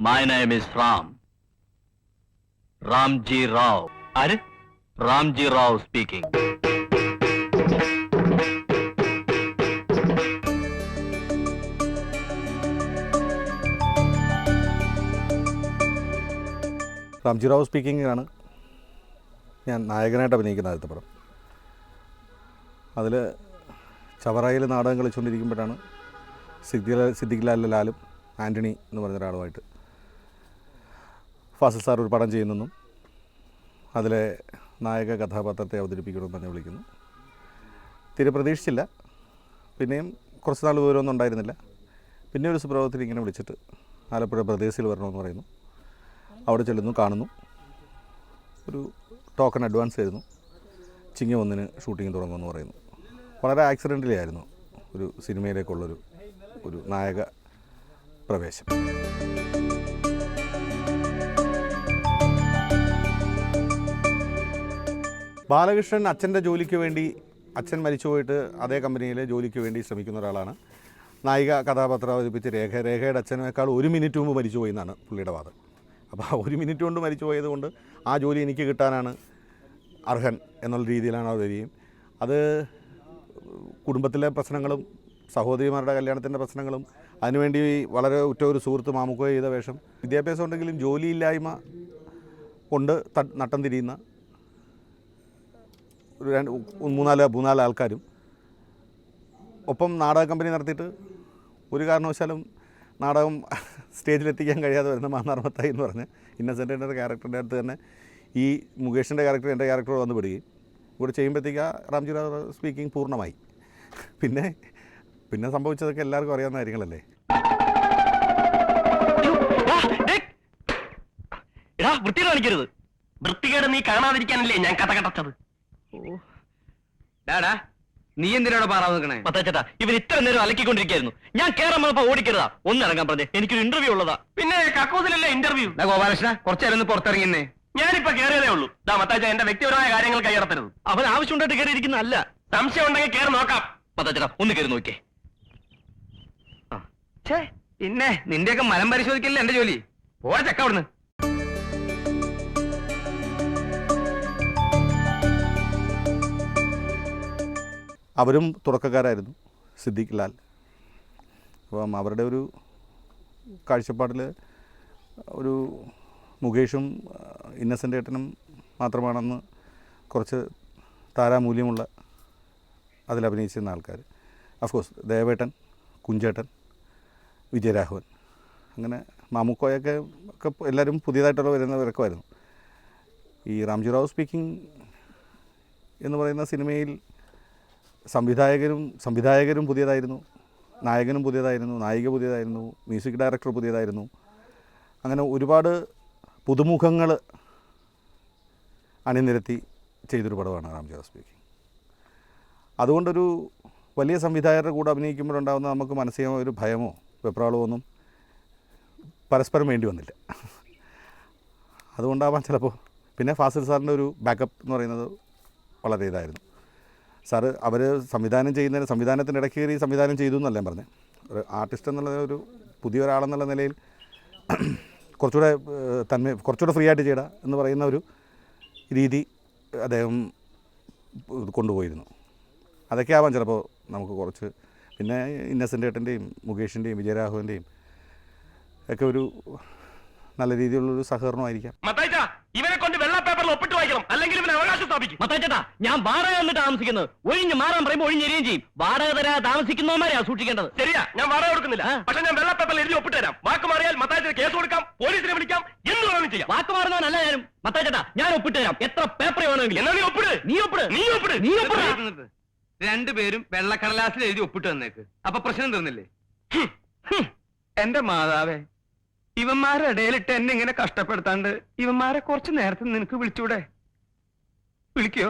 My name is Ram. Ramji Rao. ആര് Ramji Rao speaking. Ramji Rao speaking. ആണ് ഞാൻ നായകനായിട്ട് അഭിനയിക്കുന്ന ആദ്യത്തെ പടം അതിൽ ചവറായിൽ നാടകം കളിച്ചുകൊണ്ടിരിക്കുമ്പോഴാണ് സിദ്ദിഖ് സിദ്ദിഖ് ലാലും ആന്റണി എന്ന് പറഞ്ഞ ഒരാളുമായിട്ട് ഫാസിൽ സാർ ഒരു പടം ചെയ്യുന്നെന്നും അതിലെ നായക കഥാപാത്രത്തെ അവതരിപ്പിക്കണമെന്ന് പറഞ്ഞ് വിളിക്കുന്നു. തീരെ പ്രതീക്ഷിച്ചില്ല. പിന്നെയും കുറച്ച് നാൾ വിവരമൊന്നും ഉണ്ടായിരുന്നില്ല. പിന്നെ ഒരു സുപ്രഭാതത്തിൽ ഇങ്ങനെ വിളിച്ചിട്ട് ആലപ്പുഴ പ്രദേശിൽ വരണമെന്ന് പറയുന്നു. അവിടെ ചെല്ലുന്നു കാണുന്നു. ഒരു ടോക്കൺ അഡ്വാൻസ് ആയിരുന്നു ചിങ്ങ ഒന്നിന് ഷൂട്ടിംഗ് തുടങ്ങുമെന്ന് പറയുന്നു. വളരെ ആക്സിഡന്റലി ആയിരുന്നു ഒരു സിനിമയിലേക്കുള്ളൊരു ഒരു നായക പ്രവേശം. ബാലകൃഷ്ണൻ അച്ഛന്റെ ജോലിക്ക് വേണ്ടി അച്ഛൻ മരിച്ചുപോയിട്ട് അതേ കമ്പനിയിൽ ജോലിക്ക് വേണ്ടി ശ്രമിക്കുന്ന ഒരാളാണ്. നായിക കഥാപാത്രം അവതരിപ്പിച്ച് രേഖ രേഖയുടെ അച്ഛനേക്കാൾ ഒരു മിനിറ്റ് മുമ്പ് മരിച്ചുപോയി എന്നാണ് പുള്ളിയുടെ വാദം. അപ്പോൾ ആ ഒരു മിനിറ്റ് കൊണ്ട് മരിച്ചു പോയതുകൊണ്ട് ആ ജോലി എനിക്ക് കിട്ടാനാണ് അർഹൻ എന്നുള്ള രീതിയിലാണ് അവതരിയും അത് കുടുംബത്തിലെ പ്രശ്നങ്ങളും സഹോദരിമാരുടെ കല്യാണത്തിന്റെ പ്രശ്നങ്ങളും അതിനുവേണ്ടി വളരെ ഉറ്റ ഒരു സുഹൃത്ത് മാമുക്കോ ചെയ്ത വേഷം. വിദ്യാഭ്യാസം ഉണ്ടെങ്കിലും ജോലിയില്ലായ്മ കൊണ്ട് നട്ടം തിരിയുന്ന ഒരു രണ്ട് മൂന്നാൽ മൂന്നാൽ ആൾക്കാരും. ഒപ്പം നാടക കമ്പനി നടത്തിയിട്ട് ഒരു കാരണവശാലും നാടകം സ്റ്റേജിലെത്തിക്കാൻ കഴിയാതെ വരുന്ന മാന്നാർമത്തായി എന്ന് പറഞ്ഞ് ഇന്നസെന്റിന്റെ ക്യാരക്ടറിന്റെ അടുത്ത് തന്നെ ഈ മുകേഷിന്റെ ക്യാരക്ടർ എന്റെ ക്യാരക്ടർ വന്ന് പിടിക്കുകയും ഇവിടെ ചെയ്യുമ്പോഴത്തേക്ക് റാംജി റാവ് സ്പീക്കിംഗ് പൂർണമായി. പിന്നെ പിന്നെ സംഭവിച്ചതൊക്കെ എല്ലാവർക്കും അറിയാവുന്ന കാര്യങ്ങളല്ലേ? വൃത്തി കാണിക്കരുത്. വൃത്തികേട് നീ കാണാതിരിക്കാനല്ലേ ഞാൻ കഥ കടച്ചത് ഡാടാ നീ എന്തിനാണ് പാറാവ് നിൽക്കണേ? മത്താച്ചേട്ടാ ഇവൻ ഇത്ര നേരം അലക്കിക്കൊണ്ടിരിക്കായിരുന്നു ഞാൻ കേറാൻ വന്നപ്പോ ഓടിക്കരുതാ. ഒന്ന് ഇറങ്ങാൻ പറഞ്ഞേ. എനിക്കൊരു ഇന്റർവ്യൂ ഉള്ളതാ. പിന്നെ കക്കൂസിലല്ലേ ഇന്റർവ്യൂ ഡാ ഗോപാലകൃഷ്ണ കുറച്ചേരം ഒന്ന് പുറത്തിറങ്ങിന്നേ ഞാനിപ്പോ കേറിയതേ ഉള്ളൂ. ദാ മത്താച്ച എന്റെ വ്യക്തിപരമായ കാര്യങ്ങൾ കൈയടത്തരുത്. അവൻ ആവശ്യമുണ്ടായിട്ട് കയറിയിരിക്കുന്ന അല്ല സംശയം ഉണ്ടെങ്കിൽ കേറി നോക്കാം. മത്താച്ചേട്ടാ ഒന്ന് കയറി നോക്കേ പിന്നെ നിന്റെയൊക്കെ മലം പരിശോധിക്കല്ലേ എന്റെ ജോലി? പോരാ ചക്ക അവിടുന്ന്. അവരും തുടക്കക്കാരായിരുന്നു സിദ്ദിഖ് ലാൽ. അപ്പം അവരുടെ ഒരു കാഴ്ചപ്പാടിൽ ഒരു മുകേഷും ഇന്നസെന്റ് ഏട്ടനും മാത്രമാണെന്ന് കുറച്ച് താരാമൂല്യമുള്ള അതിൽ അഭിനയിച്ചിരുന്ന ആൾക്കാർ അഫ്കോഴ്സ് ദേവേട്ടൻ കുഞ്ചേട്ടൻ വിജയരാഘവൻ. അങ്ങനെ മാമുക്കോയൊക്കെ ഒക്കെ എല്ലാവരും പുതിയതായിട്ടുള്ള വരുന്നവരൊക്കെ ആയിരുന്നു. ഈ റാംജി റാവു സ്പീക്കിംഗ് എന്ന് പറയുന്ന സിനിമയിൽ സംവിധായകരും സംവിധായകരും പുതിയതായിരുന്നു നായകനും പുതിയതായിരുന്നു നായിക പുതിയതായിരുന്നു മ്യൂസിക് ഡയറക്ടർ പുതിയതായിരുന്നു. അങ്ങനെ ഒരുപാട് പുതുമുഖങ്ങൾ അണിനിരത്തി ചെയ്തൊരു പടമാണ് റാംജി സ്പീക്കിംഗ് അതുകൊണ്ടൊരു വലിയ സംവിധായകരുടെ കൂടെ അഭിനയിക്കുമ്പോഴുണ്ടാകുന്ന നമുക്ക് മാനസികമായ ഒരു ഭയമോ വെപ്രാളമോ ഒന്നും പരസ്പരം വേണ്ടി വന്നില്ല. അതുകൊണ്ടാവാം ചിലപ്പോൾ പിന്നെ ഫാസിൽ സാറിന്റെ ഒരു ബാക്കപ്പ് എന്ന് പറയുന്നത് വളരെ ഇതായിരുന്നു. സാറ് അവർ സംവിധാനം ചെയ്യുന്നതിന് സംവിധാനത്തിന്റെ ഇടയ്ക്ക് കയറി സംവിധാനം ചെയ്തു എന്നല്ല ഞാൻ പറഞ്ഞത് ഒരു ആർട്ടിസ്റ്റ് എന്നുള്ള ഒരു പുതിയ ഒരാളെന്നുള്ള നിലയിൽ കുറച്ചുകൂടെ തന്മ കുറച്ചുകൂടെ ഫ്രീ ആയിട്ട് ചെയ്യട എന്ന് പറയുന്ന ഒരു രീതി അദ്ദേഹം കൊണ്ടുപോയിരുന്നു. അതൊക്കെ ആവാം ചിലപ്പോൾ നമുക്ക് കുറച്ച്. പിന്നെ ഇന്നസെന്റ് ഏട്ടന്റെയും മുകേഷിന്റെയും വിജയരാഘവന്റെയും ഒക്കെ ഒരു നല്ല രീതിയിലുള്ളൊരു സഹകരണമായിരിക്കാം. ഇവരെ കൊണ്ട് വെള്ള പേപ്പറിൽ ഒപ്പിട്ട് വായിക്കണം. സ്ഥാപിക്കും. മത്താച്ചേട്ടാ ഞാൻ വാടക വന്നിട്ട് താമസിക്കുന്നത് ഒഴിഞ്ഞ് മാറാൻ പറയുമ്പോൾ ഒഴിഞ്ഞെരിയും ചെയ്യും. വാടക തരാ താമസിക്കുന്നവന്മാരെയാ സൂക്ഷിക്കേണ്ടത്. ശരിയാ ഞാൻ വാടക കൊടുക്കുന്നില്ല. പക്ഷെ ഞാൻ വെള്ള പേപ്പറിൽ എഴുതി ഒപ്പിട്ട് തരാം. വാക്ക് മാറിയാൽ മത്തായിച്ചിന് കേസ് കൊടുക്കാം പോലീസിനെ വിളിക്കാം എന്ത് വേണമെങ്കിലും ചെയ്യാം. വാക്ക് മാറുന്നവനല്ല ഞാനും. മത്താച്ചേട്ടാ ഞാൻ ഒപ്പിട്ട് തരാം. എത്ര പേപ്പർ വേണമെങ്കിലും. എന്നാ നീ ഒപ്പിട്. നീ ഒപ്പിട്. നീ ഒപ്പിട്. നീ ഒപ്പിട്. രണ്ടുപേരും വെള്ളക്കടലാസിൽ എഴുതി ഒപ്പിട്ട് തന്നേക്ക് അപ്പൊ പ്രശ്നം തീർന്നില്ലേ. എന്റെ മാതാവേ ഇവന്മാരുടെ ഇടയിലിട്ട് എന്നെ ഇങ്ങനെ കഷ്ടപ്പെടുത്താണ്ട് ഇവന്മാരെ കുറച്ച് നേരത്തെ നിനക്ക് വിളിച്ചൂടെ? വിളിക്കോ.